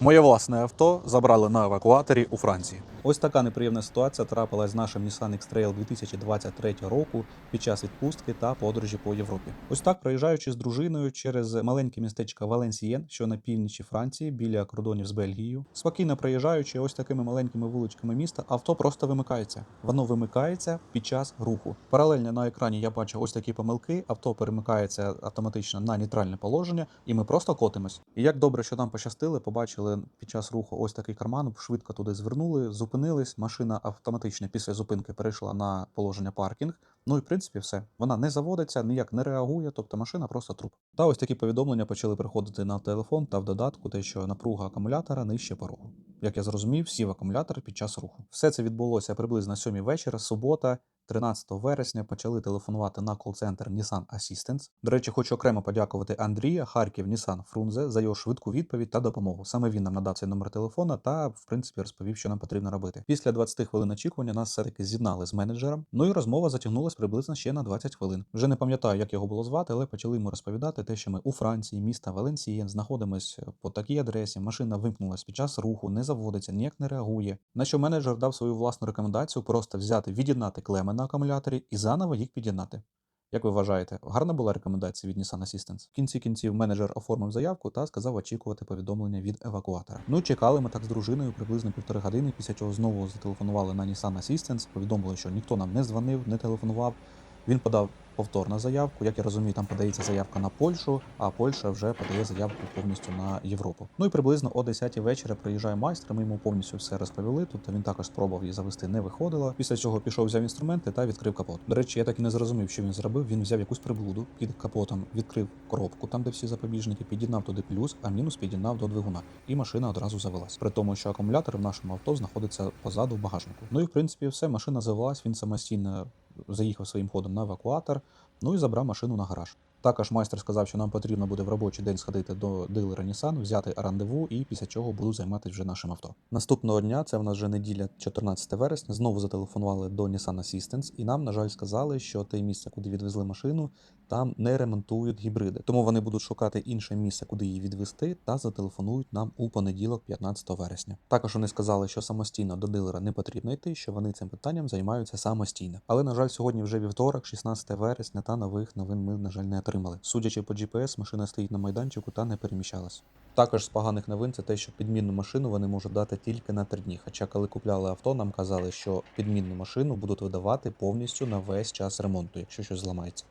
Моє власне авто забрали на евакуаторі у Франції. Ось така неприємна ситуація трапилась з нашим Nissan X-Trail 2023 року під час відпустки та подорожі по Європі. Ось так, проїжджаючи з дружиною через маленьке містечко Валенсієн, що на північі Франції, біля кордонів з Бельгією, спокійно проїжджаючи ось такими маленькими вуличками міста, авто просто вимикається. Воно вимикається під час руху. Паралельно на екрані я бачу ось такі помилки. Авто перемикається автоматично на нейтральне положення, і ми просто котимось. І як добре, що нам пощастили, побачили під час руху ось такий карман, швидко туди звернули, зупинились. Машина автоматично після зупинки перейшла на положення паркінг. Ну і в принципі все. Вона не заводиться, ніяк не реагує, тобто машина просто труп. Та ось такі повідомлення почали приходити на телефон та в додатку, те, що напруга акумулятора нижче порогу. Як я зрозумів, сів акумулятор під час руху. Все це відбулося приблизно 7 вечора, субота. 13 вересня почали телефонувати на кол-центр Nissan Assistance. До речі, хочу окремо подякувати Андрія Харків Nissan Фрунзе за його швидку відповідь та допомогу. Саме він нам надав цей номер телефона та, в принципі, розповів, що нам потрібно робити. Після 20 хвилин очікування нас все-таки з'єднали з менеджером. Ну і розмова затягнулась приблизно ще на 20 хвилин. Вже не пам'ятаю, як його було звати, але почали йому розповідати те, що ми у Франції, міста Валенсієн, знаходимось по такій адресі. Машина вимкнулась під час руху, не заводиться, ніяк не реагує. На що менеджер дав свою власну рекомендацію просто взяти, від'єднати клеми на акумуляторі і заново їх під'єднати. Як ви вважаєте, гарна була рекомендація від Nissan Assistance? В кінці кінців менеджер оформив заявку та сказав очікувати повідомлення від евакуатора. Ну чекали ми так з дружиною приблизно півтори години, після чого знову зателефонували на Nissan Assistance, повідомили, що ніхто нам не дзвонив, не телефонував. Він подав повторну заявку. Як я розумію, там подається заявка на Польщу, а Польща вже подає заявку повністю на Європу. Ну і приблизно о 10 вечора приїжджає майстер. Ми йому повністю все розповіли. Тобто він також спробував її завести, не виходило. Після цього пішов, взяв інструменти та відкрив капот. До речі, я так і не зрозумів, що він зробив. Він взяв якусь приблуду під капотом, відкрив коробку, там де всі запобіжники, під'єднав туди плюс, а мінус під'єднав до двигуна. І машина одразу завелась. При тому, що акумулятор в нашому авто знаходиться позаду в багажнику. Ну і в принципі все, машина завелась, він самостійно заїхав своїм ходом на евакуатор, ну і забрав машину на гараж. Також майстер сказав, що нам потрібно буде в робочий день сходити до дилера Nissan, взяти рандеву і після чого буду займатися вже нашим авто. Наступного дня, це в нас вже неділя, 14 вересня, знову зателефонували до Nissan Assistance, і нам, на жаль, сказали, що те місце, куди відвезли машину, там не ремонтують гібриди. Тому вони будуть шукати інше місце, куди її відвезти, та зателефонують нам у понеділок, 15 вересня. Також вони сказали, що самостійно до дилера не потрібно йти, що вони цим питанням займаються самостійно. Але на жаль, сьогодні вже вівторок, 16 вересня, та нових новин ми, на жаль, не отримали. Судячи по GPS, машина стоїть на майданчику та не переміщалась. Також з поганих новин це те, що підмінну машину вони можуть дати тільки на три дні. Хоча, коли купляли авто, нам казали, що підмінну машину будуть видавати повністю на весь час ремонту, якщо щось зламається.